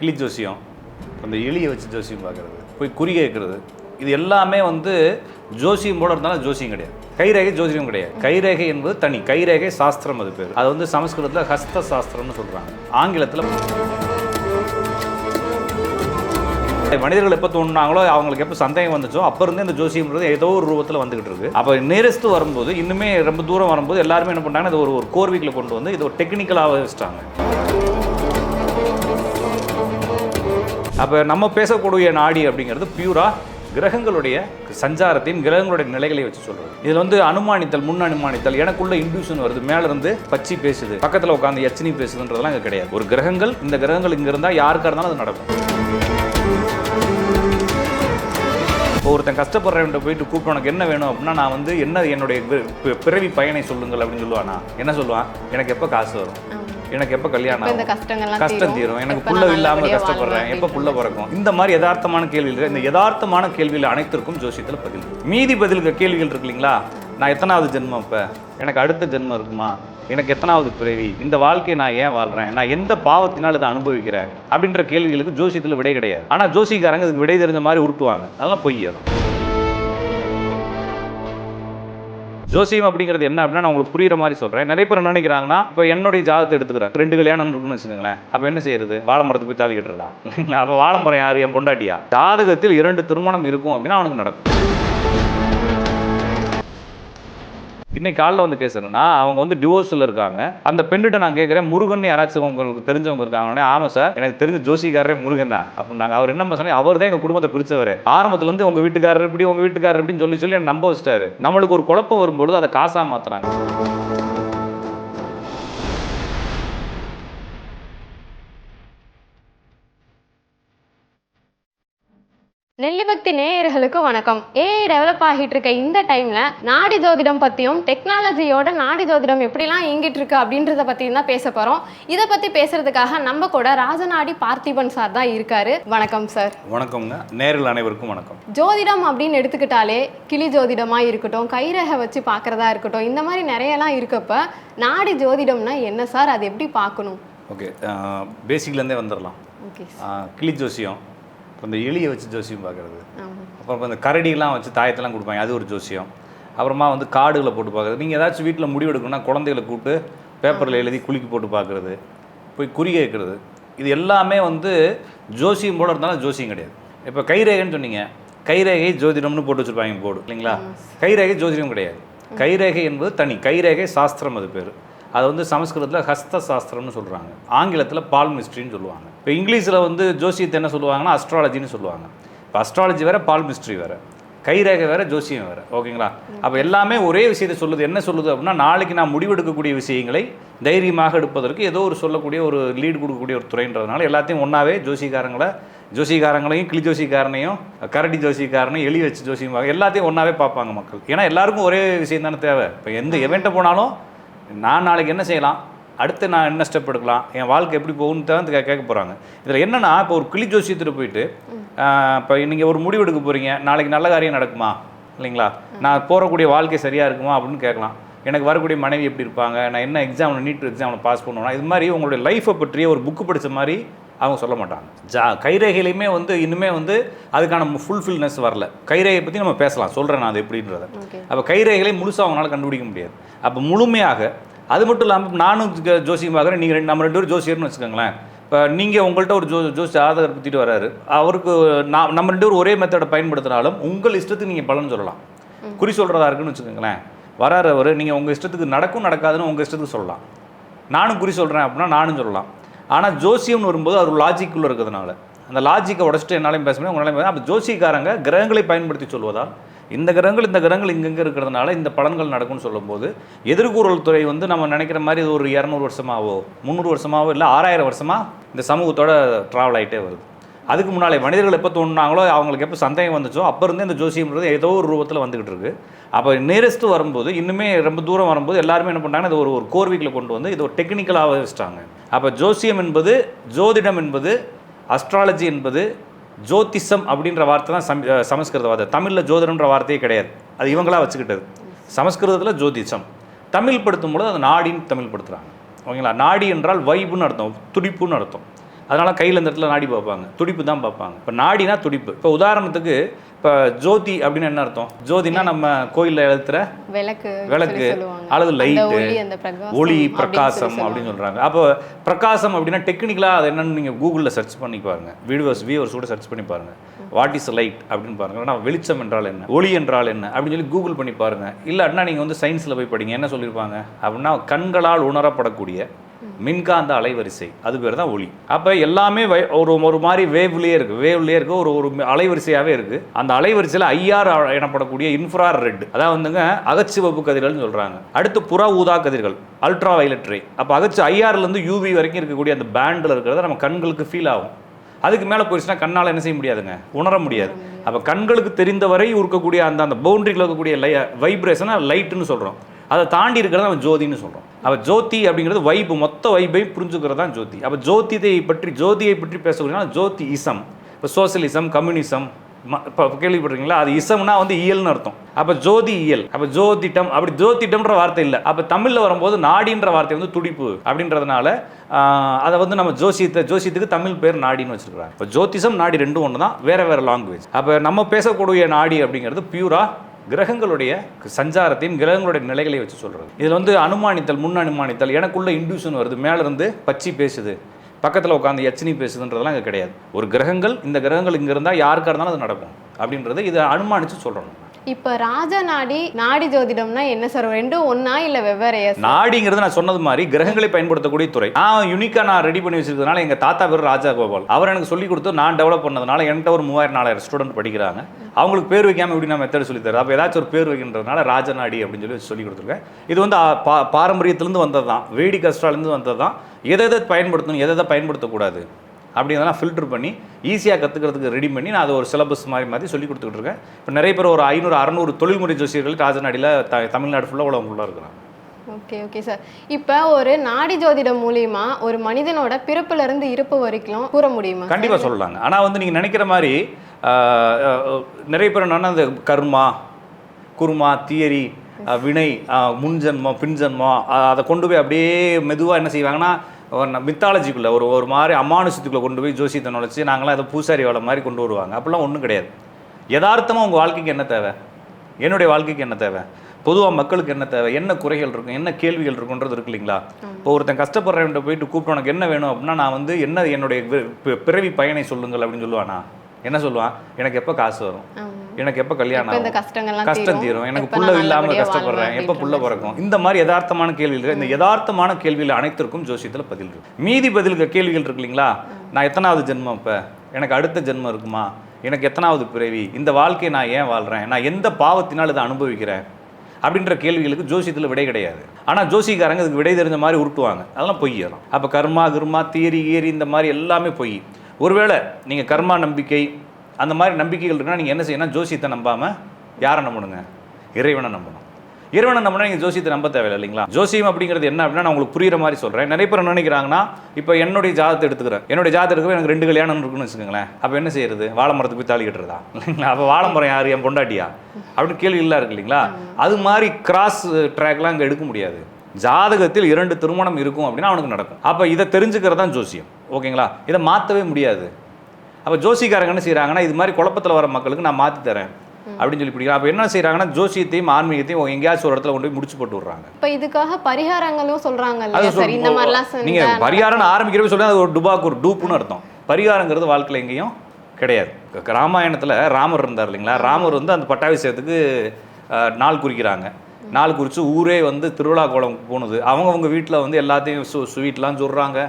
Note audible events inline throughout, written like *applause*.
கிளி ஜோசியம் அந்த எலியை வச்சு ஜோசியம் பார்க்குறது போய் குறி கேட்குறது இது எல்லாமே வந்து ஜோசியம் போல இருந்தாலும் ஜோசியம் கிடையாது. கைரேகை ஜோசியம் கிடையாது. கைரேகை என்பது தனி கைரேகை சாஸ்திரம் அது பேர். அது வந்து சமஸ்கிருதத்தில் ஹஸ்த சாஸ்திரம்னு சொல்கிறாங்க ஆங்கிலத்தில் மனிதர்கள் எப்போ தோணுனாங்களோ அவங்களுக்கு எப்போ சந்தேகம் வந்துச்சோ அப்போ இருந்தே இந்த ஜோசியம்ன்றது ஏதோ ஒரு ரூபத்தில் வந்துகிட்டு இருக்கு. அப்போ நேரஸ்ட் வரும்போது இன்னுமே ரொம்ப தூரம் வரும்போது எல்லாருமே என்ன பண்ணாங்கன்னா இது ஒரு ஒரு கோர்விக்கில் கொண்டு வந்து இது ஒரு டெக்னிக்கலாக வச்சுட்டாங்க. அப்போ நம்ம பேசக்கூடிய நாடி அப்படிங்கிறது பியூரா கிரகங்களுடைய சஞ்சாரத்தையும் கிரகங்களுடைய நிலைகளை வச்சு சொல்கிறது இதில் வந்து அனுமானித்தல் முன் அனுமானித்தல் எனக்குள்ள இன்டியூஷன் வருது. மேலேருந்து பச்சி பேசுது. பக்கத்தில் உட்காந்து எச்சனி பேசுதுன்றதெல்லாம் இங்கே கிடையாது. ஒரு கிரகங்கள் இந்த கிரகங்கள் இங்கே இருந்தால் யாருக்காக இருந்தாலும் அது நடக்கும். இப்போ ஒருத்தன் கஷ்டப்படுறவன்ட்ட போயிட்டு கூப்பிட்டு உனக்கு என்ன வேணும்? அப்படின்னா நான் வந்து என்ன என்னுடைய பிறவி பயனை சொல்லுங்கள் அப்படின்னு சொல்லுவானா? என்ன சொல்லுவான்? எனக்கு எப்போ காசு வரும்? எனக்கு எப்போ கல்யாணம் இந்த ஆகும்? கஷ்டங்கள்லாம் கஷ்டம் தீரும்? எனக்கு புள்ள நான் இல்லாம நல்லபடியா கஷ்டப்படுறேன். எப்போ புள்ள பிறக்கும்? இந்த மாதிரி யதார்த்தமான கேள்விகள் இந்த யதார்த்தமான கேள்விகள் அனைத்திற்கும் ஜோசியத்தில் பதில். மீதி பதிலுக்கு கேள்விகள் இருக்கு இல்லைங்களா? நான் எத்தனாவது ஜென்மம் இப்போ? எனக்கு அடுத்த ஜென்மம் இருக்குமா? எனக்கு எத்தனாவது பிறவி? இந்த வாழ்க்கையை நான் ஏன் வாழ்றேன்? நான் எந்த பாவத்தினால் இதை அனுபவிக்கிறேன்? அப்படின்ற கேள்விகளுக்கு ஜோசியத்தில் விடை கிடையாது. ஆனால் ஜோசிக்காரங்க இதுக்கு விடை தெரிஞ்ச மாதிரி உருட்டுவாங்க. அதெல்லாம் பொய் ஜோசியம் அப்படிங்கிறது என்ன அப்படின்னா நான் உங்களுக்கு புரியுற மாதிரி சொல்றேன். நிறைய பேர் என்ன நினைக்கிறாங்கன்னா இப்போ என்னுடைய ஜாதத்தை எடுத்துக்கிறேன் ரெண்டு கல்யாணம் இருக்குன்னு வச்சுக்கோங்களேன். அப்போ என்ன செய்யறது? வாழை மரத்துக்கு போய் தாலி கட்டுறதா? அப்போ வாழை மரம் யார்? என் பொண்டாட்டியா? ஜாதகத்தில் இரண்டு திருமணம் இருக்கும் அப்படின்னா அவனுக்கு நடக்கும். இன்னைக்கு காலைல வந்து பேசுகிறேன்னா அவங்க வந்து டிவோர்ஸில் இருக்காங்க. அந்த பெண்ணிட்ட நான் கேட்குறேன் முருகன் யாராச்சும் உங்களுக்கு தெரிஞ்சவங்க இருக்காங்கன்னா ஆமாம் சார் எனக்கு தெரிஞ்ச ஜோசிக்காரரே முருகன் தான். அப்படின்னாங்க அவர் என்ன சொன்னாங்க அவர் தான் எங்கள் குடும்பத்தை பிரிச்சவர். ஆரம்பத்துல இருந்து வீட்டுக்காரர் இப்படி உங்கள் வீட்டுக்காரர் எப்படின்னு சொல்லி சொல்லி நம்ப வச்சிட்டாரு. நம்மளுக்கு ஒரு குழப்பம் வரும்பொழுது அதை காசாக மாற்றுறாங்க நெல்லிபக்தி நேயர்களுக்கு வணக்கம். ஏஐ டெவலப் ஆகிட்டு இருக்க இந்த டைம்ல நாடி ஜோதிடம் பத்தியும் டெக்னாலஜியோட நாடி ஜோதிடம் எப்படிலாம் இயங்கிட்டு இருக்கு அப்படின்றத பத்தியும் தான் பேச போறோம். இதை பத்தி பேசுறதுக்காக நம்ம கூட ராஜநாடி பார்த்திபன் சார் தான் இருக்காரு. வணக்கம் சார் வணக்கம்ங்க. நேரில் அனைவருக்கும் வணக்கம். ஜோதிடம் அப்படின்னு எடுத்துக்கிட்டாலே கிளி ஜோதிடமா இருக்கட்டும் கைரேகை வச்சு பார்க்கறதா இருக்கட்டும் இந்த மாதிரி நிறையலாம் இருக்கப்ப நாடி ஜோதிடம்னா என்ன சார் அது எப்படி பார்க்கணும்? ஓகே பேசிக்லேருந்தே வந்துடலாம் ஓகே கிளி ஜோசியம் இந்த எலியை வச்சு ஜோசியம் பார்க்குறது. அப்புறம் இந்த கரடிலாம் வச்சு தாயத்தெல்லாம் கொடுப்பாங்க. அது ஒரு ஜோசியம். அப்புறமா வந்து காடுகளை போட்டு பார்க்குறது. நீங்கள் ஏதாச்சும் வீட்டில் முடிவெடுக்கணும்னா குழந்தைகளை கூப்பிட்டு பேப்பரில் எழுதி குலுக்கி போட்டு பார்க்குறது. போய் குறி கேட்குறது இது எல்லாமே வந்து ஜோசியம் போல இருந்தாலும் ஜோசியம் கிடையாது. இப்போ கைரேகைன்னு சொன்னீங்க. கைரேகை ஜோதிடம்னு போட்டு வச்சுருப்பாங்க போர்டு இல்லைங்களா? கைரேகை ஜோதிடம் கிடையாது. கைரேகை என்பது தனி. கைரேகை சாஸ்திரம் அது பேர். அது வந்து சமஸ்கிருதத்தில் ஹஸ்த சாஸ்திரம்னு சொல்கிறாங்க ஆங்கிலத்தில் பால் மிஸ்ட்ரின்னு சொல்லுவாங்க. இப்போ இங்கிலீஷில் வந்து ஜோசியத்தை என்ன சொல்லுவாங்கன்னா அஸ்ட்ராலஜின்னு சொல்லுவாங்க. இப்போ அஸ்ட்ராலஜி வேறு பால் மிஸ்ட்ரி கைரேகை வேறு ஜோசியம் வேறு. ஓகேங்களா? அப்போ எல்லாமே ஒரே விஷயத்தை சொல்லுது. என்ன சொல்லுது அப்படின்னா நாளைக்கு நான் முடிவெடுக்கக்கூடிய விஷயங்களை தைரியமாக எடுப்பதற்கு ஏதோ ஒரு சொல்லக்கூடிய ஒரு லீடு கொடுக்கக்கூடிய ஒரு துறைன்றதுனால எல்லாத்தையும் ஒன்றாவே ஜோசிகாரங்களை ஜோசிகாரங்களையும் கிளி ஜோசிக்காரனையும் கரடி ஜோசிக்காரனையும் எலி வச்சு ஜோசியம் பார்க்க எல்லாத்தையும் ஒன்றாவே பார்ப்பாங்க மக்கள். ஏன்னா எல்லாருக்கும் ஒரே விஷயம் தானே தேவை. இப்போ எந்த எவெண்ட்டை போனாலும் நான் நாளைக்கு என்ன செய்யலாம்? அடுத்து நான் என்ன ஸ்டெப் எடுக்கலாம்? என் வாழ்க்கை எப்படி போகும்னு தான் கேட்க போகிறாங்க இதில் என்னன்னா இப்போ ஒரு கிளி ஜோசியத்தில் போயிட்டு இப்போ நீங்கள் ஒரு முடிவு எடுக்க போகிறீங்க நாளைக்கு நல்ல காரியம் நடக்குமா? இல்லைங்களா? நான் போகக்கூடிய வாழ்க்கை சரியாக இருக்குமா? அப்படின்னு கேட்கலாம். எனக்கு வரக்கூடிய மனைவி எப்படி இருப்பாங்க? நான் என்ன எக்ஸாமில் நீட் எக்ஸாமில் பாஸ் பண்ணுவேன்னா இது மாதிரி உங்களுடைய லைஃப்பை பற்றிய ஒரு புக்கு படிச்ச மாதிரி அவங்க சொல்ல மாட்டாங்க. ஜா கைரேகையிலையுமே வந்து இன்னுமே வந்து அதுக்கான ஃபுல்ஃபில்னஸ் வரல. கைரேகை பற்றி நம்ம பேசலாம். சொல்கிறேன் நான் அது எப்படின்றத. அப்போ கைரேகைகளை முழுசாக அவங்களால கண்டுபிடிக்க முடியாது. அப்போ முழுமையாக அது மட்டும் இல்லாமல் நானும் ஜோசியம் பார்க்குறேன். நீங்கள் ரெண்டு நம்ம ரெண்டு பேரும் ஜோசியர்னு வச்சுக்கோங்களேன். இப்போ நீங்கள் உங்கள்கிட்ட ஒரு ஜோ ஜோசி ஆதரவு பற்றிட்டு வராரு. அவருக்கு நான் நம்ம ரெண்டு பேரும் ஒரே மெத்தடை பயன்படுத்தினாலும் உங்கள் இஷ்டத்துக்கு நீங்கள் பலன் சொல்லலாம். குறி சொல்கிறதா இருக்குன்னு வச்சுக்கோங்களேன். வராரு அவர் நீங்கள் உங்கள் இஷ்டத்துக்கு நடக்கும் நடக்காதுன்னு உங்கள் இஷ்டத்துக்கு சொல்லலாம். நானும் குறி சொல்கிறேன் அப்படின்னா நானும் சொல்லலாம். ஆனால் ஜோசியம்னு வரும்போது அது ஒரு லாஜிக்குள்ளே இருக்கிறதுனால. அந்த லாஜிக்கை உடச்சிட்டு என்னாலையும் பேச முடியும் உங்களாலையும் பேச அப்போ ஜோசிக்காரங்க கிரகங்களை பயன்படுத்தி சொல்வதால் இந்த கிரகங்கள் இந்த கிரகங்கள் இங்கங்கே இருக்கிறதுனால இந்த பலன்கள் நடக்கும்னு சொல்லும்போது எதிர்கூறல் துறை வந்து நம்ம நினைக்கிற மாதிரி இது ஒரு இரநூறு வருஷமாவோ முந்நூறு வருஷமாவோ இல்லை ஆறாயிரம் வருஷமாக இந்த சமூகத்தோட ட்ராவல் ஆகிட்டே வருது. அதுக்கு முன்னாலே மனிதர்கள் எப்போ தோணுனாங்களோ அவங்களுக்கு எப்போ சந்தேகம் வந்துச்சோ அப்போ இருந்தே இந்த ஜோசியம்ன்றது ஏதோ ஒரு ரூபத்தில் வந்துகிட்டு இருக்கு. அப்போ நியரஸ்ட் வரும்போது இன்னுமே ரொம்ப தூரம் வரும்போது எல்லாருமே என்ன பண்ணாங்கன்னா இது ஒரு ஒரு கோர்விக்கில் கொண்டு வந்து இது ஒரு டெக்னிக்கலாக வச்சுட்டாங்க. அப்போ ஜோசியம் என்பது ஜோதிடம் என்பது அஸ்ட்ராலஜி என்பது ஜோதிஷம் அப்படின்ற வார்த்தை தான் சம் சமஸ்கிருத வார்த்தை. தமிழில் ஜோதிடம்ன்ற வார்த்தையே கிடையாது. அது இவங்களா வச்சுக்கிட்டது. சமஸ்கிருதத்தில் ஜோதிஷம். தமிழ் படுத்தும் பொழுது அது நாடின்னு தமிழ் படுத்துகிறாங்க ஓகேங்களா? நாடி என்றால் வைப்புன்னு அர்த்தம். துடிப்புன்னு அர்த்தம். அதனால் கையில் இந்த இடத்துல நாடி பார்ப்பாங்க. துடிப்பு தான் பார்ப்பாங்க. இப்போ நாடினா துடிப்பு. இப்போ உதாரணத்துக்கு இப்போ ஜோதி அப்படின்னு என்ன அர்த்தம்? ஜோதினா நம்ம கோயிலில் எழுத்துற விளக்கு விளக்கு அல்லது லைட்டு ஒளி பிரகாசம் அப்படின்னு சொல்றாங்க. அப்போ பிரகாசம் அப்படின்னா டெக்னிக்கலாக அது என்னன்னு நீங்கள் கூகுளில் சர்ச் பண்ணி பாருங்க. வீடியோஸ் வியூவர்ஸ் கூட சர்ச் பண்ணி பாருங்க. வாட் இஸ் லைட் அப்படின்னு பாருங்க. ஆனால் வெளிச்சம் என்றால் என்ன? ஒளி என்றால் என்ன? அப்படின்னு சொல்லி கூகுள் பண்ணி பாருங்க. இல்லாட்டினா நீங்கள் வந்து சயின்ஸில் போய் படிங்க. என்ன சொல்லியிருப்பாங்க? அப்படின்னா கண்களால் உணரப்படக்கூடிய மின்காந்த அலைவரிசை அது பேர் தான் ஒளி. அப்போ எல்லாமே வை- ஒரு ஒரு மாதிரி வேவ்லேயே இருக்குது வேவ்லேயே இருக்குது ஒரு ஒரு அலைவரிசையாகவே இருக்குது அந்த அலைவரிசையில் ஐஆர் எனப்படக்கூடிய இன்ஃப்ரா ரெட் அதாவது வந்துங்க அகச்சிவப்பு கதிர்கள்னு சொல்கிறாங்க அடுத்து புற ஊதா கதிர்கள் அல்ட்ரா வயலட் ரே அப்போ அகச்சு ஐஆர்லேருந்து யூவி வரைக்கும் இருக்கக்கூடிய அந்த பேண்டில் இருக்கிறத நம்ம கண்களுக்கு ஃபீல் ஆகும். அதுக்கு மேலே போயிடுச்சுன்னா கண்ணால் என்ன செய்ய முடியாதுங்க உணர முடியாது. அப்போ கண்களுக்கு தெரிந்தவரை இருக்கக்கூடிய அந்த அந்த பவுண்டரியில் இருக்கக்கூடிய லை வைப்ரேஷனை லைட்டுன்னு சொல்கிறோம் அதை தாண்டி இருக்கிறத நம்ம ஜோதின்னு சொல்கிறோம் அப்போ ஜோதி அப்படிங்கிறது வைப்பு மொத்த வைப்பையும் புரிஞ்சுக்கிறது தான் ஜோதி. அப்போ ஜோதியை பற்றி ஜோதியை பற்றி பேசக்கூடியனா ஜோதி இசம். இப்போ சோசியலிசம் கம்யூனிசம் இப்போ கேள்விப்படுறீங்களா அது இசம்னா வந்து இயல்னு அர்த்தம். அப்போ ஜோதி இயல். அப்போ ஜோதிட்டம் அப்படி ஜோதிட்டம்ன்ற வார்த்தை இல்லை. அப்போ தமிழில் வரும்போது நாடின்ற வார்த்தை வந்து துடிப்பு அப்படின்றதுனால அதை வந்து நம்ம ஜோசியத்தை ஜோசியத்துக்கு தமிழ் பேர் நாடின்னு வச்சிருக்காங்க இப்போ ஜோதிஷம் நாடி ரெண்டும் ஒன்று தான் வேற வேறு லாங்குவேஜ் அப்போ நம்ம பேசக்கூடிய நாடி அப்படிங்கிறது பியூராக கிரகங்களுடைய சஞ்சாரத்தையும் கிரகங்களுடைய நிலைகளை வச்சு சொல்றது. இதில் வந்து அனுமானித்தல் முன் அனுமானித்தல் எனக்குள்ள இன்டியூஷன் வருது. மேல இருந்து பச்சி பேசுது. பக்கத்தில் உட்காந்து எச்சனி பேசுதுன்றதெல்லாம் இங்கே கிடையாது. ஒரு கிரகங்கள் இந்த கிரகங்கள் இங்கே இருந்தால் யாருக்கா இருந்தாலும் அது நடக்கும். அப்படின்றது இதை அனுமானித்து சொல்கிறோம் இப்ப ராஜ நாடி நாடி ஜோதிடம்னா என்ன சார்? ரெண்டும் ஒண்ணா இல்ல வெவ்வேறையா நாடிங்கிறது நான் சொன்னது மாதிரி கிரகங்களை பயன்படுத்தக்கூடிய துறை. நான் யூனிக்காக நான் ரெடி பண்ணி வச்சிருக்கிறதுனால எங்கள் தாத்தா பேர் ராஜா கோபால். அவர் எனக்கு சொல்லி கொடுத்து நான் டெவலப் பண்ணதுனால என்கிட்ட ஒரு மூவாயிரம் நாலாயிரம் ஸ்டூடெண்ட் படிக்கிறாங்க. அவங்களுக்கு பேர் வைக்காம எப்படி நான் மெத்தட் சொல்லி தரேன்? அப்போ ஏதாச்சும் ஒரு பேர் வைக்கின்றதுனால ராஜநாடி அப்படின்னு சொல்லி சொல்லி கொடுத்துருக்கேன். இது வந்து பா பாரம்பரியத்திலேருந்து வந்தது தான் வேடி கஸ்ட்ராலேருந்து வந்தது தான் எதை எதை பயன்படுத்தணும் எதை எதை பயன்படுத்தக்கூடாது அப்படிங்கிறதெல்லாம் ஃபில்டர் பண்ணி ஈஸியாக கற்றுக்கிறதுக்கு ரெடி பண்ணி நான் அதை ஒரு சிலபஸ் மாதிரி மாதிரி சொல்லி கொடுத்துக்கிட்டு இருக்கேன். இப்போ நிறைய பேர் ஒரு ஐநூறு அறநூறு தொழில்முறை ஜோசியர்கள் ராஜநாடியில் த தமிழ்நாடு ஃபுல்லாக ஃபுல்லாக இருக்கிறாங்க. ஓகே ஓகே சார் இப்போ ஒரு நாடி ஜோதிடம் மூலியமா ஒரு மனிதனோட பிறப்புல இருந்து இருப்பு வரைக்கும் கூற முடியுமா? கண்டிப்பாக சொல்லலாங்க. ஆனால் வந்து நீங்கள் நினைக்கிற மாதிரி நிறைய பேர் என்னன்னா அந்த கர்மா குருமா தியரி வினை முன்ஜென்மம் பின்ஜென்மம் அதை கொண்டு போய் அப்படியே மெதுவாக என்ன செய்வாங்கன்னா மித்தாலஜிக்குள்ளே ஒரு ஒரு மாதிரி அமானுஷத்துக்குள்ளே கொண்டு போய் ஜோசியத்தை நுழைச்சி நாங்களாம் அதை பூசாரி வேலை மாதிரி கொண்டு வருவாங்க. அப்படிலாம் ஒன்றும் கிடையாது. யதார்த்தமாக உங்கள் வாழ்க்கைக்கு என்ன தேவை? என்னுடைய வாழ்க்கைக்கு என்ன தேவை? பொதுவாக மக்களுக்கு என்ன தேவை? என்ன குறைகள் இருக்கும்? என்ன கேள்விகள் இருக்குன்றது இருக்கு இல்லைங்களா? இப்போ ஒருத்தன் கஷ்டப்படுறவன்ட்ட போயிட்டு கூப்பிட்டு உனக்கு என்ன வேணும் அப்படின்னா நான் வந்து என்ன என்னுடைய பிறவி பயனை சொல்லுங்கள் அப்படின்னு சொல்லுவானா? என்ன சொல்லுவான்? எனக்கு எப்போ காசு வரும். எனக்கு எப்போ கல்யாணம் கஷ்டம் தீரும்? எனக்கு புள்ள இல்லாமல் கஷ்டப்படுறேன். எப்போ புள்ள பிறக்கும்? இந்த மாதிரி யதார்த்தமான கேள்விகள் இந்த யதார்த்தமான கேள்வியில் அனைத்திற்கும் ஜோசியத்தில் பதில் இருக்கு. மீதி பதில்கள் கேள்விகள் இருக்கு இல்லைங்களா? நான் எத்தனாவது ஜென்மம் இப்போ? எனக்கு அடுத்த ஜென்மம் இருக்குமா? எனக்கு எத்தனாவது பிறவி? இந்த வாழ்க்கையை நான் ஏன் வாழ்கிறேன் நான் எந்த பாவத்தினால் இதை அனுபவிக்கிறேன்? அப்படின்ற கேள்விகளுக்கு ஜோசியத்தில் விடை கிடையாது. ஆனால் ஜோசிக்காரங்க இதுக்கு விடை தெரிஞ்ச மாதிரி உருட்டுவாங்க. அதெல்லாம் பொய் அதெல்லாம். அப்போ கர்மா கிர்மா தியரி ஏரி இந்த மாதிரி எல்லாமே பொய். ஒருவேளை நீங்கள் கர்மா நம்பிக்கை அந்த மாதிரி நம்பிக்கைகள் இருக்குன்னா நீங்கள் என்ன செய்யணும்? ஜோசியத்தை நம்பாமல் யாரை நம்பணுங்க? இறைவனை நம்பணும். இறைவனை நம்பினா நீங்கள் ஜோசியத்தை நம்ப தேவையில்லை இல்லைங்களா? ஜோசியம் அப்படிங்கிறது என்ன அப்படின்னா நான் உங்களுக்கு புரியுற மாதிரி சொல்கிறேன் நிறைய பேர் நினைக்கிறாங்கன்னா இப்போ என்னுடைய ஜாதத்தை எடுத்துக்கிறேன். என்னுடைய ஜாதத்தை எடுக்கிறேன் எனக்கு ரெண்டு கல்யாணம் இருக்குன்னு வச்சுக்கோங்களேன். அப்போ என்ன செய்யறது? வாழை மரத்துக்கு போய் தாலி கட்டுறதா? இல்லைங்களா? அப்போ வாழை மரம் யார்? என் பொண்டாட்டியா? அப்படின்னு கேள்விகள்லாம் இருக்கு இல்லைங்களா? அது மாதிரி கிராஸ் ட்ராக்லாம் அங்கே எடுக்க முடியாது. ஜாதகத்தில் இரண்டு திருமணம் இருக்கும் அப்படின்னா அவனுக்கு நடக்கும். அப்போ இதை தெரிஞ்சுக்கிறது தான் ஜோசியம். ஓகேங்களா? இதை மாற்றவே முடியாது. அப்போ ஜோசிக்காரங்க என்ன செய்கிறாங்கன்னா இது மாதிரி குழப்பத்தில் வர மக்களுக்கு நான் மாற்றி தரேன் அப்படின்னு சொல்லி பிடிக்கிறேன் அப்போ என்ன செய்கிறாங்கன்னா ஜோசியத்தையும் ஆன்மீகத்தையும் எங்கேயாச்சும் ஒரு இடத்துல கொண்டு போய் முடிச்சு போட்டு விட்றாங்க. இப்ப இதுக்காக பரிகாரங்களும் சொல்றாங்க அது இல்லையா சார் சொல் இந்த மாதிரிலாம் நீங்க செஞ்சா பரிகாரம் ஆரம்பிக்கிறப்ப சொல்லி அது ஒரு டுபாக்கு ஒரு டூப்புன்னு அர்த்தம். பரிகாரங்கிறது வாழ்க்கையில் எங்கேயும் கிடையாது. ராமாயணத்துல ராமர் இருந்தார் இல்லைங்களா? ராமர் வந்து அந்த பட்டாபிஷேகத்துக்கு நாள் குறிக்கிறாங்க. நாள் குறித்து ஊரே வந்து திருவிழா கோலம் போணுது அவங்கவங்க வீட்டில் வந்து எல்லாத்தையும் ஸ்வீ ஸ்வீட்லாம் சொல்கிறாங்க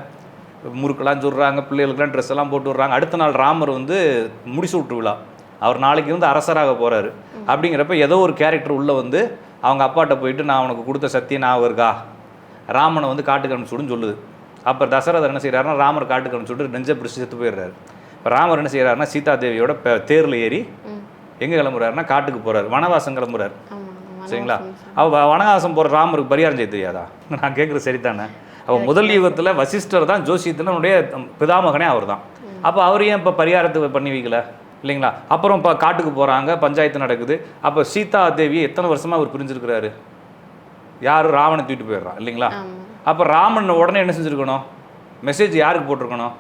முறுக்கெல்லாம் சொல்கிறாங்க பிள்ளைகளுக்கெல்லாம் ட்ரெஸ் எல்லாம் போட்டு விட்றாங்க. அடுத்த நாள் ராமர் வந்து முடிசு விட்டு விழா. அவர் நாளைக்கு வந்து அரசராக போறாரு. அப்படிங்கிறப்ப ஏதோ ஒரு கேரக்டர் உள்ள வந்து அவங்க அப்பாட்ட போயிட்டு நான் உனக்கு கொடுத்த சத்தியம் ஞாபகம் இருக்கா? ராமனை வந்து காட்டுக்கு அனுப்பிச்சுடுன்னு சொல்லுது. அப்போ தசரதர் என்ன செய்கிறாருன்னா ராமர் காட்டுக்கு அனுப்பிச்சுட்டு நெஞ்ச பிடிச்சி செத்து போயிடுறாரு. இப்போ ராமர் என்ன செய்கிறாருன்னா சீதா தேவியோட தேர்ல ஏறி. எங்கே கிளம்புறாருன்னா காட்டுக்கு போறாரு. வனவாசம் கிளம்புறாரு. சரிங்களா? அவ வ- வனவாசம் போகிற ராமருக்கு பரிகாரம் செய்ய தெரியாதா? நான் கேட்குறது சரிதானே? அவ முதல் யுகத்தில் வசிஷ்டர் தான் ஜோசியத்தினுடைய பிதாமகனே அவர் தான் அப்போ அவர் ஏன் இப்போ பரிகாரத்தை பண்ணி வைக்கல? இல்லைங்களா? அப்புறம் இப்போ காட்டுக்கு போகிறாங்க பஞ்சாயத்து நடக்குது. அப்போ சீதா தேவியை எத்தனை வருஷமா அவர் பிரிஞ்சிருக்கிறாரு? யார்? ராவணை தூக்கிட்டு போயிடுறான் இல்லைங்களா. அப்போ ராமன் உடனே என்ன செஞ்சுருக்கணும்? மெசேஜ் யாருக்கு போட்டிருக்கணும்?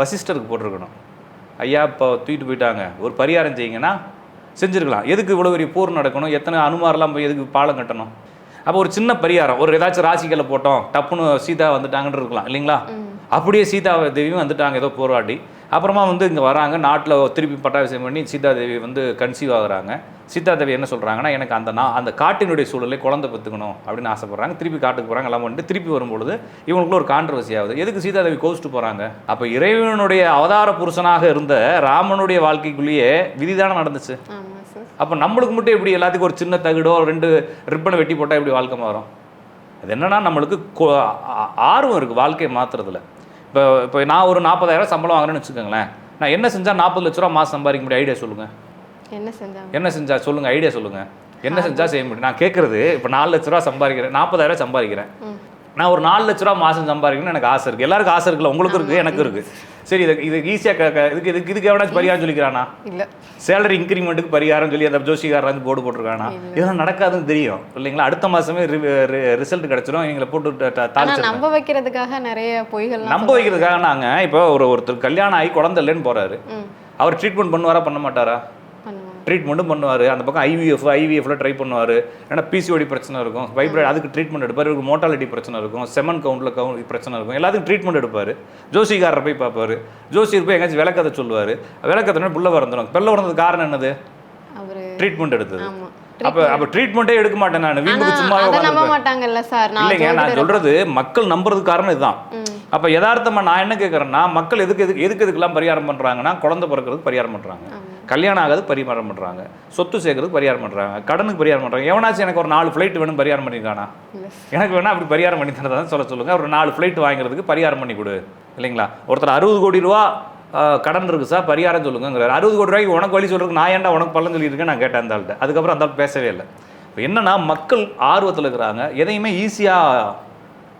வசிஷ்டருக்கு போட்டிருக்கணும். ஐயா இப்போ தூக்கிட்டு போயிட்டாங்க. ஒரு பரிகாரம் செய்யுங்கன்னா செஞ்சுருக்கலாம். எதுக்கு இவ்வளோ பெரிய போர் நடக்கணும்? எத்தனை அனுமாரெல்லாம் போய் எதுக்கு பாலம் கட்டணும்? அப்போ ஒரு சின்ன பரிகாரம் ஒரு ஏதாச்சும் ராசிகளை போட்டோம் டப்புன்னு சீதா வந்துட்டாங்கன்னு இருக்கலாம் இல்லைங்களா? அப்படியே சீதா தேவியும் வந்துட்டாங்க ஏதோ போராடி. அப்புறமா வந்து இங்கே வராங்க நாட்டில் திருப்பி பட்டாபிஷேகம் பண்ணி சீதா தேவி வந்து கன்சீவ் ஆகுறாங்க. சீதா தேவி என்ன சொல்கிறாங்கன்னா எனக்கு அந்த நான் அந்த காட்டினுடைய சூழலை குழந்தை பெற்றுக்கணும் அப்படின்னு ஆசைப்படுறாங்க. திருப்பி காட்டுக்கு போகிறாங்க எல்லாம் பண்ணிட்டு திருப்பி வரும்பொழுது இவங்களுக்குள்ள ஒரு கான்ட்ரவர்சி ஆகுது. எதுக்கு சீதா தேவி கோச்சிட்டு போகிறாங்க அப்போ இறைவனுடைய அவதார புருஷனாக இருந்த ராமனுடைய வாழ்க்கைக்குள்ளேயே விதிதானே நடந்துச்சு. அப்போ நம்மளுக்கு மட்டும் எப்படி எல்லாத்துக்கும் ஒரு சின்ன தகுடோ ரெண்டு ரிப்பனை வெட்டி போட்டால் எப்படி வாழ்க்கை மாறும்? அது என்னன்னா நம்மளுக்கு ஆர்வம் இருக்குது வாழ்க்கையை மாற்றுறதுல இப்போ இப்போ நான் ஒரு நாற்பதாயிரம் சம்பளம் வாங்குறேன்னு வச்சுக்கோங்களேன். நான் என்ன செஞ்சால் நாற்பது லட்ச ரூபா மாதம் சம்பாதிக்க முடியும்? ஐடியா சொல்லுங்கள் என்ன செஞ்சாங்க என்ன செஞ்சா? சொல்லுங்கள் ஐடியா சொல்லுங்கள் என்ன செஞ்சால் செய்ய முடியும்? நான் கேட்குறது இப்போ நாலு லட்ச ரூபா சம்பாதிக்கிறேன் நாற்பதாயிரம் சம்பாதிக்கிறேன். நான் ஒரு நாலு லட்ச ரூபா மாதம் சம்பாதிக்கணும்னு எனக்கு ஆசை இருக்குது எல்லாருக்கும் ஆசை இருக்குல்ல உங்களுக்கு இருக்குது எனக்கு இருக்குது சரி இது இது ஈஸியாக இதுக்கு இதுக்கு இதுக்கு எவனாச்சும் பரிகாரம் சொல்லிக்கிறானா? இல்ல. சேலரி இன்க்ரிமெண்ட்டுக்கு பரிகாரம் சொல்லி அந்த ஜோசிகாரர் வந்து போர்டு போட்டிருக்கானா? இதெல்லாம் நடக்காதுன்னு தெரியும் இல்லைங்களா? அடுத்த மாதமே ரிசல்ட் கிடச்சிரும் எங்களை போட்டு நம்ப வைக்கிறதுக்காக நிறைய பொய்கள் நம்ப வைக்கிறதுக்காக நாங்கள் இப்போ ஒரு ஒருத்தர் கல்யாணம் ஆகி குழந்தை இல்லைன்னு போறாரு. ம். அவர் ட்ரீட்மெண்ட் பண்ணுவாரா பண்ண மாட்டாரா? ட்ரீட்மெண்ட்டும் பண்ணுவார். அந்த பக்கம் ஐவிஎஃப் ஐவிஎஃப்ல ட்ரை பண்ணுவார். ஏன்னா பிசிஓடி பிரச்சனை இருக்கும். வைப்ரேட் அதுக்கு ட்ரீட்மெண்ட் எடுப்பார். இவருக்கு மோட்டாலிட்டி பிரச்சனை இருக்கும். செமன் கவுண்டில் கவுண்ட் பிரச்சனை இருக்கும். எல்லாத்துக்கும் ட்ரீட்மெண்ட் எடுப்பார். ஜோசிகாரர் போய் பார்ப்பாரு. ஜோசியர் போய் எங்கேயாச்சும் விளக்கதை சொல்லுவார். விளக்கத்தை புள்ள வரந்துடும் பிள்ளை வரதுக்கு காரணம் என்னது? ட்ரீட்மெண்ட் எடுத்தது. அப்போ அப்போ ட்ரீட்மெண்ட்டே எடுக்க மாட்டேன் நான். வீட்டுக்கு சும்மாவே அதை நம்ப மாட்டாங்கல்ல சார். நான் இல்லைங்க நான் சொல்றது மக்கள் நம்புறதுக்கு காரணம் இதுதான். அப்போ யதார்த்தமா நான் என்ன கேட்குறேன்னா மக்கள் எதுக்கு எதுக்கு எதுக்கு எதுக்கெல்லாம் பரிகாரம் பண்ணுறாங்கன்னா குழந்தை பிறக்கிறதுக்கு பரிகாரம் பண்ணுறாங்க. கல்யாணம் ஆகாது பரிகாரம் பண்ணுறாங்க சொத்து சேர்க்கறதுக்கு பரிகாரம் பண்ணுறாங்க கடனுக்கு பரிகாரம் பண்ணுறாங்க எவனாச்சும் எனக்கு ஒரு நாலு ஃப்ளைட் வேணும் பரிகாரம் பண்ணியிருக்கானா எனக்கு வேணா அப்படி பரிகாரம் பண்ணி தரதான் சொல்ல சொல்லுங்க. ஒரு நாலு ஃப்ளைட் வாங்குறதுக்கு பரிகாரம் பண்ணி கொடு. இல்லைங்களா? ஒருத்தர் அறுபது கோடி ரூபா கடன் இருக்கு சார் பரிகாரம் சொல்லுங்கிறார் அறுபது கோடி ரூபாய்க்கு உனக்கு வழி சொல்றதுக்கு நான் ஏன்டா உனக்கு பள்ளம் சொல்லியிருக்கேன் நான் கேட்டேன் அந்த ஆள்கிட்ட. அதுக்கப்புறம் அந்த ஆள் பேசவே இல்லை. இப்போ என்னன்னா மக்கள் ஆர்வத்தில் இருக்கிறாங்க. எதையுமே ஈஸியாக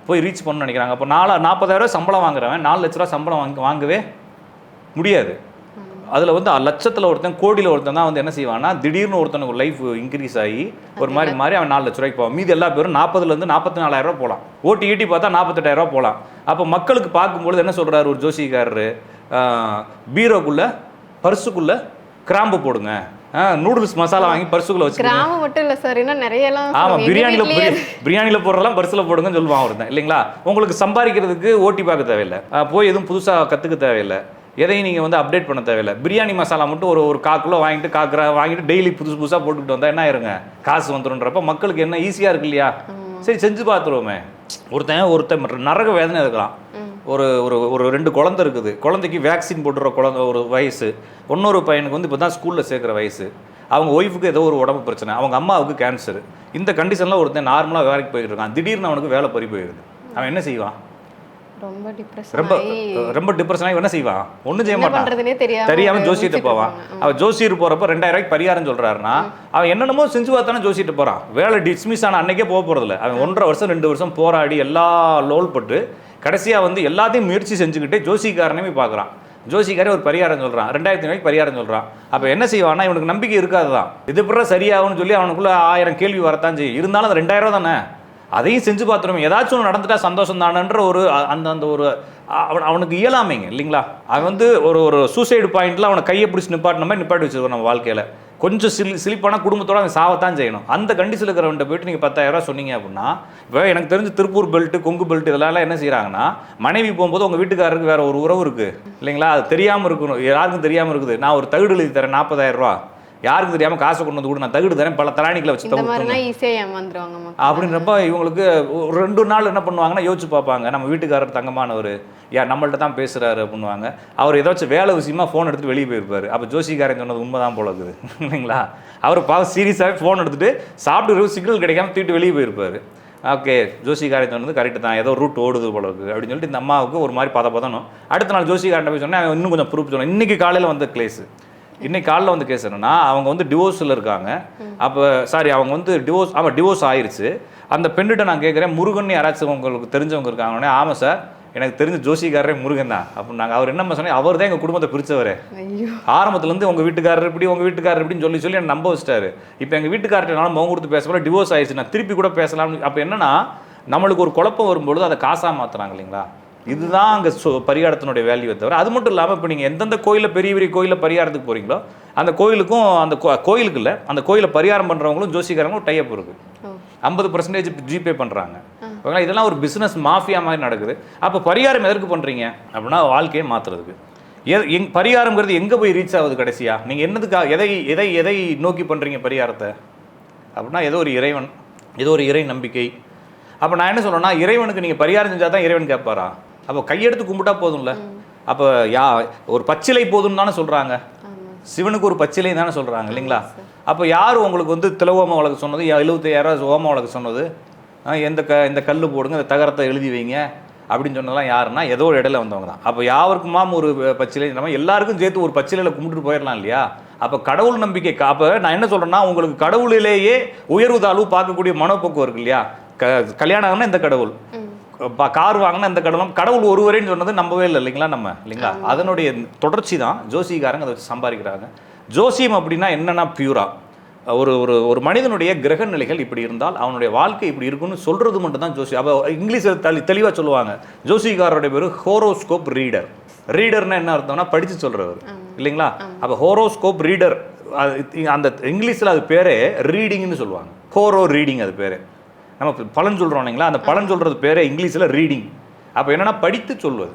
போய் ரீச் பண்ணணும்னு நினைக்கிறாங்க. அப்போ நாலு நாற்பதாயிரம் சம்பளம் வாங்குறவன் நாலு லட்ச ரூபா சம்பளம் வாங்க வாங்கவே முடியாது. அதில் வந்து லட்சத்தில் ஒருத்தன் கோடியில் ஒருத்தன் தான் வந்து என்ன செய்வான்னா திடீர்னு ஒருத்தனுக்கு லைஃப் இன்க்ரீஸ் ஆகி ஒரு மாதிரி மாறி அவன் நாலு லட்ச ரூபாய்க்கு போவான். மீதி எல்லா பேரும் நாற்பதுலேருந்து நாற்பத்தி நாலாயிரம் ரூபாய் போகலாம் ஓட்டி ஈட்டி பார்த்தா நாற்பத்தெட்டாயிரம் ரூபாய் போகலாம் அப்போ மக்களுக்கு பார்க்கும்பொழுது என்ன சொல்றாரு ஒரு ஜோசிகாரரு? பீரோக்குள்ள பர்சுக்குள்ள கிராம்பு போடுங்க. நூடுல்ஸ் மசாலா வாங்கி பர்சுக்குள்ள வச்சு கிராமம் மட்டும் இல்ல சார் இன்னும் நிறைய எல்லாம் ஆமா சொல்லுவாங்க. எங்க பிரியாணியில் பிரியாணியில் போடுறதெல்லாம் பரிசில் போடுங்கன்னு சொல்லுவான் ஒருத்தன் இல்லைங்களா? உங்களுக்கு சம்பாதிக்கிறதுக்கு ஓட்டி பார்க்க தேவையில்லை. போய் எதுவும் புதுசாக கற்றுக்க தேவையில்லை. எதையும் நீங்கள் வந்து அப்டேட் பண்ண தேவையில்லை. பிரியாணி மசாலா மட்டும் ஒரு ஒரு கால் கிலோ வாங்கிட்டு காக்கிற வாங்கிட்டு டெய்லி புதுசு புதுசாக போட்டுக்கிட்டு வந்தால் என்ன ஆயிருங்க? காசு வந்துருன்றப்ப மக்களுக்கு என்ன ஈஸியாக இருக்கு இல்லையா? சரி செஞ்சு பார்த்துருவோமே. ஒருத்தன் ஒருத்தன் நரக வேதனை இருக்கலாம். ஒரு ஒரு ஒரு ரெண்டு குழந்தை இருக்குது. குழந்தைக்கு வேக்சின் போட்டுற குழந்தை ஒரு வயசு. இன்னொரு பையனுக்கு வந்து இப்போ தான் ஸ்கூலில் சேர்க்குற வயசு. அவங்க ஒய்ஃபுக்கு ஏதோ ஒரு உடம்பு பிரச்சனை. அவங்க அம்மாவுக்கு கேன்சர் இந்த கண்டிஷனில் ஒருத்தன் நார்மலாக வேலைக்கு போயிட்டு இருக்கான். திடீர்னு அவனுக்கு வேலை பறி போயிடுது. அவன் என்ன செய்வான்? ரொம்ப ரொம்ப ரொம்ப டிப்ரெஷன் ஆகி என்ன செய்வான்? ஒன்றும் செய்ய மாட்டான். தெரியாம முழிச்சிட்டு போவான். அவன் ஜோசியர் போறப்ப ரெண்டாயிரம் ரூபாய்க்கு பரிகாரம் சொல்றாருன்னா அவன் என்னென்னமோ செஞ்சு பார்த்தானே ஜோசியிட்ட போறான். வேலை டிஸ்மிஸ் ஆன அன்னைக்கே போக போறதில்ல. அவன் ஒன்றரை வருஷம் ரெண்டு வருஷம் போராடி எல்லா லோல் பட்டு கடைசியாக வந்து எல்லாத்தையும் முயற்சி செஞ்சுக்கிட்டே ஜோசிக்காரனே பார்க்குறான். ஜோசிக்காரே ஒரு பரிகாரம் சொல்கிறான் ரெண்டாயிரத்தி ரூபாய்க்கு பரிகாரம் சொல்கிறான் அப்போ என்ன செய்வானா இவனுக்கு நம்பிக்கை இருக்காது தான் இது பிற சரியாகும்னு சொல்லி அவனுக்குள்ளே ஆயிரம் கேள்வி வரத்தான் செய்யும். இருந்தாலும் அது ரெண்டாயிரம் தானே? அதையும் செஞ்சு பார்த்துருவோம் ஏதாச்சும் ஒன்று நடந்துட்டா சந்தோஷம் தானன்ற ஒரு அந்த அந்த ஒரு அவன் அவனுக்கு இயலாமைங்க இல்லைங்களா? அவன் வந்து ஒரு ஒரு சூசைடு பாயிண்ட்டில் அவனை கையை பிடிச்சி நிப்பாட்டின மாதிரி நிப்பாட்டி வச்சிருக்கோம் நம்ம வாழ்க்கையில். கொஞ்சம் சிலி சிலிப்பான குடும்பத்தோடு அவன் சாவத்தான் செய்யணும். அந்த கண்டிஷனில் இருக்கிறவன்ட்ட போயிட்டு நீங்கள் பத்தாயிரம் சொன்னீங்க அப்படின்னா இப்போ எனக்கு தெரிஞ்சு திருப்பூர் பெல்ட்டு கொங்கு பெல்ட் இதெல்லாம் என்ன செய்கிறாங்கன்னா மனைவி போகும்போது உங்கள் வீட்டுக்காரருக்கு வேறு ஒரு உறவு இருக்குது இல்லைங்களா? அது தெரியாமல் இருக்கணும். யாருக்கும் தெரியாமல் இருக்குது. நான் ஒரு தகுடு எழுதி தரேன் நாற்பதாயிரம் ரூபா யாருக்கும் தெரியாமல் காசு கொண்டு வந்து கூட நான் தகுடு தரேன். பல தலாணிகளை வச்சு அப்படின்றப்ப இவங்களுக்கு ஒரு ரெண்டு நாள் என்ன பண்ணுவாங்கன்னா யோசிச்சு பார்ப்பாங்க. நம்ம வீட்டுக்காரர் தங்கமானவர் யா நம்மள்ட்ட தான் பேசுறாரு அப்படின்னுவாங்க. அவர் ஏதாச்சும் வேலை விஷயமா ஃபோன் எடுத்துட்டு வெளியே போயிருப்பாரு. அப்போ ஜோசிக்காரன் சொன்னது உண்மைதான் போல இருக்குது. *laughs* இல்லைங்களா? அவர் பாவம் சீரியஸாகவே ஃபோன் எடுத்துட்டு சாப்பிட்டு சிக்னல் கிடைக்காம தூக்கிட்டு வெளியே போயிருப்பாரு. ஓகே ஜோசிகாரன் சொன்னது கரெக்டு தான். ஏதோ ரூட் ஓடுது போல இருக்குது அப்படின்னு சொல்லிட்டு இந்த அம்மாவுக்கு ஒரு மாதிரி பத பதனும் அடுத்த நாள் ஜோசிகாரன் போய் சொன்னேன் இன்னும் கொஞ்சம் ப்ரூஃப் சொன்னான். இன்னைக்கு காலையில் வந்த கேஸ் இன்னைக்கு காலைல வந்து கேஸ் என்னன்னா அவங்க வந்து டிவோர்ஸில் இருக்காங்க. அப்போ சாரி அவங்க வந்து டிவோர்ஸ் ஆமாம் டிவோர்ஸ் ஆயிருச்சு. அந்த பெண்ணிட்ட நான் கேட்குறேன் முருகன் யாராச்சும் உங்களுக்கு தெரிஞ்சவங்க இருக்காங்கன்னே. ஆமாம் சார் எனக்கு தெரிஞ்ச ஜோசிக்காரரே முருகன் தான். அப்படின்னாங்க அவர் என்னம்மா சொன்னேன் அவர் தான் எங்கள் குடும்பத்தை பிரிச்சவரே. ஐயோ. ஆரம்பத்துலேருந்து உங்கள் வீட்டுக்காரர் இப்படி உங்கள் வீட்டுக்காரர் இப்படின்னு சொல்லி சொல்லி என்னை நம்ப வச்சிட்டாரு. இப்போ எங்கள் வீட்டுக்காரர்கிட்ட முகம் கொடுத்து பேச போல டிவோர்ஸ் ஆயிடுச்சு நான் திருப்பி கூட பேசலாம்னு. அப்போ என்னன்னா நம்மளுக்கு ஒரு குழப்பம் வரும்பொழுது அதை காசாக மாற்றுறாங்க இல்லைங்களா? இதுதான் அங்கே பரிகாரத்தினுடைய வேல்யூவை தவிர அது மட்டும் இல்லாமல் இப்போ நீங்கள் எந்தெந்த கோயிலில் பெரிய பெரிய கோயிலில் பரிகாரத்துக்கு போகிறீங்களோ அந்த கோயிலுக்கும் அந்த கோ- கோயிலுக்கு இல்லை அந்த கோயிலை பரிகாரம் பண்ணுறவங்களும் ஜோசிக்காரங்களும் டைப் இருக்குது ஐம்பது பர்சன்டேஜ் ஜிபே பண்ணுறாங்க ஓகேங்களா? இதெல்லாம் ஒரு பிஸ்னஸ் மாஃபியா மாதிரி நடக்குது. அப்போ பரிகாரம் எதற்கு பண்ணுறீங்க அப்படின்னா வாழ்க்கையை மாற்றுறதுக்கு எ எங் பரிகாரங்கிறது எங்கே போய் ரீச் ஆகுது கடைசியா? நீங்கள் என்னதுக்காக எதை எதை எதை நோக்கி பண்ணுறீங்க பரிகாரத்தை? அப்படின்னா ஏதோ ஒரு இறைவன் ஏதோ ஒரு இறை நம்பிக்கை. அப்போ நான் என்ன சொல்றேன்னா இறைவனுக்கு நீங்கள் பரிகாரம் செஞ்சால் தான் இறைவன் கேட்பாரா அப்போ கையெடுத்து கும்பிட்டா போதும்ல. அப்போ யா ஒரு பச்சிலை போதும்னு தானே சொல்கிறாங்க சிவனுக்கு ஒரு பச்சிலை தானே சொல்கிறாங்க இல்லைங்களா? அப்போ யார் உங்களுக்கு வந்து திலவோம வழக்கு சொன்னது? எழுபத்தையாயிரம் ஓம வழக்கு சொன்னது? எந்த க இந்த கல் போடுங்க இந்த தகரத்தை எழுதி வைங்க அப்படின்னு சொன்னதெல்லாம் யாருன்னா ஏதோ ஒரு இடையில வந்தவங்க தான். அப்போ யாருக்குமாம் ஒரு பச்சிலை? நம்ம எல்லாருக்கும் சேர்த்து ஒரு பச்சிலையில் கும்பிட்டுட்டு போயிடலாம் இல்லையா? அப்போ கடவுள் நம்பிக்கை அப்போ நான் என்ன சொல்கிறேன்னா உங்களுக்கு கடவுளிலேயே உயர்வு தாழ்வு பார்க்கக்கூடிய மனப்போக்கு இருக்கு இல்லையா? க கல்யாணம் ஆகுனா இந்த கடவுள்? கார் வாங்கினா இந்த கடவுளும் கடவுள் ஒருவரேன்னு சொன்னது நம்பவே இல்லை இல்லைங்களா நம்ம? இல்லைங்களா? அதனுடைய தொடர்ச்சி தான் ஜோசிகாரங்க அதை வச்சு சம்பாதிக்கிறாங்க. ஜோசியம் அப்படின்னா என்னன்னா பியூரா ஒரு ஒரு ஒரு மனிதனுடைய கிரக நிலைகள் இப்படி இருந்தால் அவனுடைய வாழ்க்கை இப்படி இருக்கும்னு சொல்றது மட்டும் தான் ஜோசி அப்போ இங்கிலீஷில் தெளி தெளிவாக சொல்லுவாங்க. ஜோசிகாரோட பேர் ஹோரோஸ்கோப் ரீடர். ரீடர்னா என்ன அர்த்தம்னா படித்து சொல்கிறவர் இல்லைங்களா? அப்போ ஹோரோஸ்கோப் ரீடர் அந்த இங்கிலீஷில் அது பேரே ரீடிங்னு சொல்லுவாங்க. ஹோரோ ரீடிங் அது பேரே. நம்ம பலன் சொல்கிறோம் இல்லைங்களா? அந்த பலன் சொல்கிறது பேரே இங்கிலீஷில் ரீடிங் அப்போ என்னென்னா படித்து சொல்வது.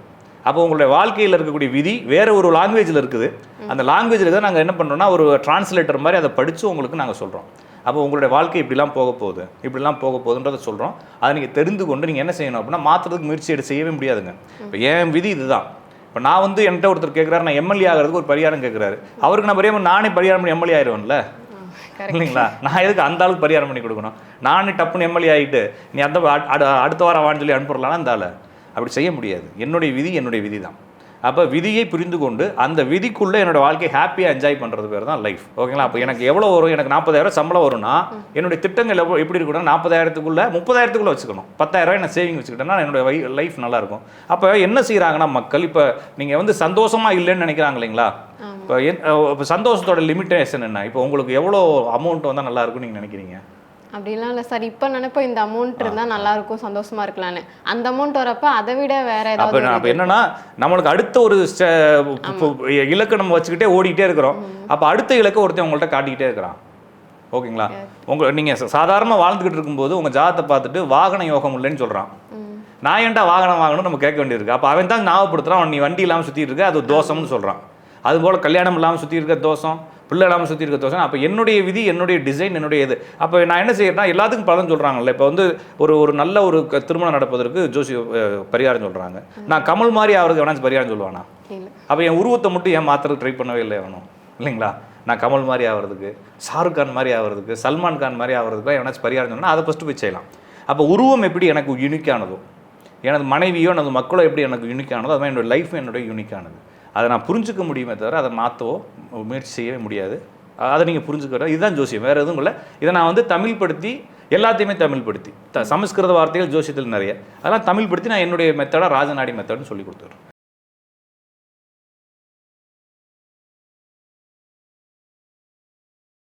அப்போ உங்களுடைய வாழ்க்கையில் இருக்கக்கூடிய விதி வேற ஒரு லாங்குவேஜில் இருக்குது. அந்த லாங்குவேஜில் தான் நாங்கள் என்ன பண்ணுறோம்னா ஒரு டிரான்ஸ்லேட்டர் மாதிரி அதை படித்து உங்களுக்கு நாங்கள் சொல்கிறோம் அப்போ உங்களுடைய வாழ்க்கை இப்படிலாம் போக போகுது. இப்படிலாம் போக போகுதுன்றதை சொல்கிறோம் அதை நீங்கள் தெரிந்து கொண்டு நீங்கள் என்ன செய்யணும் அப்படின்னா மாற்றுறதுக்கு முயற்சி எடுத்து செய்யவே முடியாதுங்க. இப்போ என் விதி இதுதான். இப்போ நான் வந்து என்கிட்ட ஒருத்தர் கேட்குறாரு நான் எம்எல்ஏ ஆகிறதுக்கு ஒரு பரிகாரம் கேட்குறாரு அவருக்கு நான் பெரிய நானே பரிகாரம் பண்ணி எம்எல்ஏ ஆயிடுவேன்ல இல்லைங்களா? நான் எதுக்கு அந்த ஆளுக்கு பரிகாரம் பண்ணி கொடுக்கணும்? நானே டப்புன்னு எம்எல்ஏ ஆகிட்டு நீ அந்த அடுத்த வாரம் வான்னு சொல்லி அனுப்புறலாம் அந்த ஆளை? அப்படி செய்ய முடியாது. என்னுடைய விதி என்னுடைய விதி தான் அப்போ விதியை புரிந்து கொண்டு அந்த விதிக்குள்ளே என்னோட வாழ்க்கையை ஹாப்பியாக என்ஜாய் பண்ணுறது பேர் தான் லைஃப் ஓகேங்களா அப்போ எனக்கு எவ்வளோ வரும்? எனக்கு நாற்பதாயிரம் சம்பளம் வரும்னா என்னுடைய திட்டங்கள் எவ்வளோ எப்படி இருக்கணும் நாற்பதாயிரத்துக்குள்ளே முப்பதாயிரத்துக்குள்ளே வச்சுக்கணும். பத்தாயிரம் நான் சேவிங் வச்சுக்கிட்டேன்னா என்னோட வை லைஃப் நல்லாயிருக்கும். அப்போ என்ன செய்கிறாங்கன்னா மக்கள் இப்போ நீங்கள் வந்து சந்தோஷமாக இல்லைன்னு நினைக்கிறாங்க இல்லைங்களா? இப்போ என் இப்போ சந்தோஷத்தோட லிமிட்டேஷன் என்ன? இப்போ உங்களுக்கு எவ்வளோ அமௌண்ட் வந்தால் நல்லா இருக்கும்னு நீங்கள் நினைக்கிறீங்க? அப்படிலாம் இல்லை சார். இப்போ நினைப்போம் இந்த அமௌண்ட் இருந்தால் நல்லா இருக்கும் சந்தோஷமா இருக்கலாம்னு. அந்த அமௌண்ட் வரப்ப அதை விட வேற ஏதாவது அப்போ என்னன்னா நம்மளுக்கு அடுத்த ஒரு இலக்கை நம்ம வச்சுக்கிட்டே ஓடிக்கிட்டே இருக்கிறோம். அப்போ அடுத்த இலக்கை ஒருத்தன் உங்கள்கிட்ட காட்டிக்கிட்டே இருக்கிறான். ஓகேங்களா? உங்க நீங்கள் சாதாரணமாக வாழ்ந்துக்கிட்டு இருக்கும்போது உங்கள் ஜாதத்தை பார்த்துட்டு வாகன யோகம் இல்லைன்னு சொல்கிறான் ம். நான் ஏன்டா வாகனம் வாங்கணும் நம்ம கேட்க வேண்டியிருக்கு? அப்போ அவன் தான் ஞாபகப்படுத்துறான் அவன் நீ வண்டி இல்லாமல் சுற்றிட்டு இருக்க அது தோஷம்னு சொல்கிறான் அதுபோல் கல்யாணம் இல்லாமல் சுற்றி இருக்க தோஷம். பிள்ளை இல்லாமல் சுற்றி இருக்க தோஷம். அப்போ என்னுடைய விதி என்னுடைய டிசைன் என்னுடைய இது. அப்போ நான் என்ன செய்யறேன்னா எல்லாத்துக்கும் பலன் சொல்கிறாங்கல்ல இப்போ வந்து ஒரு ஒரு நல்ல ஒரு திருமணம் நடப்பதற்கு ஜோசி பரிகாரம் சொல்கிறாங்க நான் கமல் மாதிரி ஆகிறதுக்கு வேணாச்சும் பரிகாரம் சொல்லுவானா? அப்போ என் உருவத்தை மட்டும் ஏன் மாற்றுறதுக்கு ட்ரை பண்ணவே இல்லை அவனும்? இல்லைங்களா? நான் கமல் மாதிரி ஆகிறதுக்கு ஷாருக் கான் மாதிரி ஆகிறதுக்கு சல்மான் கான் மாதிரி ஆகிறதுக்கு எவனாச்சும் பரிகாரம் சொன்னால் அதை ஃபஸ்ட்டு போய் செய்யலாம். அப்போ உருவம் எப்படி எனக்கு யூனிக்கானதோ எனது மனைவியோ எனது மக்களோ எப்படி எனக்கு யூனிக்கானதோ அது மாதிரி என்னோட லைஃப் என்னோட யூனிக்கானது அதை நான் புரிஞ்சுக்க முடியுமே தவிர அதை மாற்றவோ முயற்சி செய்யவே முடியாது. அதை நீங்கள் புரிஞ்சுக்கிற இதுதான் ஜோசியம். வேறு எதுவும் இல்லை. இதை நான் வந்து தமிழ் படுத்தி எல்லாத்தையுமே தமிழ் படுத்தி த சமஸ்கிருத வார்த்தைகள் ஜோசியத்தில் நிறைய. அதெல்லாம் தமிழ் படுத்தி நான் என்னுடைய மெத்தடாக ராஜநாடி மெத்தட்னு சொல்லி கொடுத்துட்றேன்.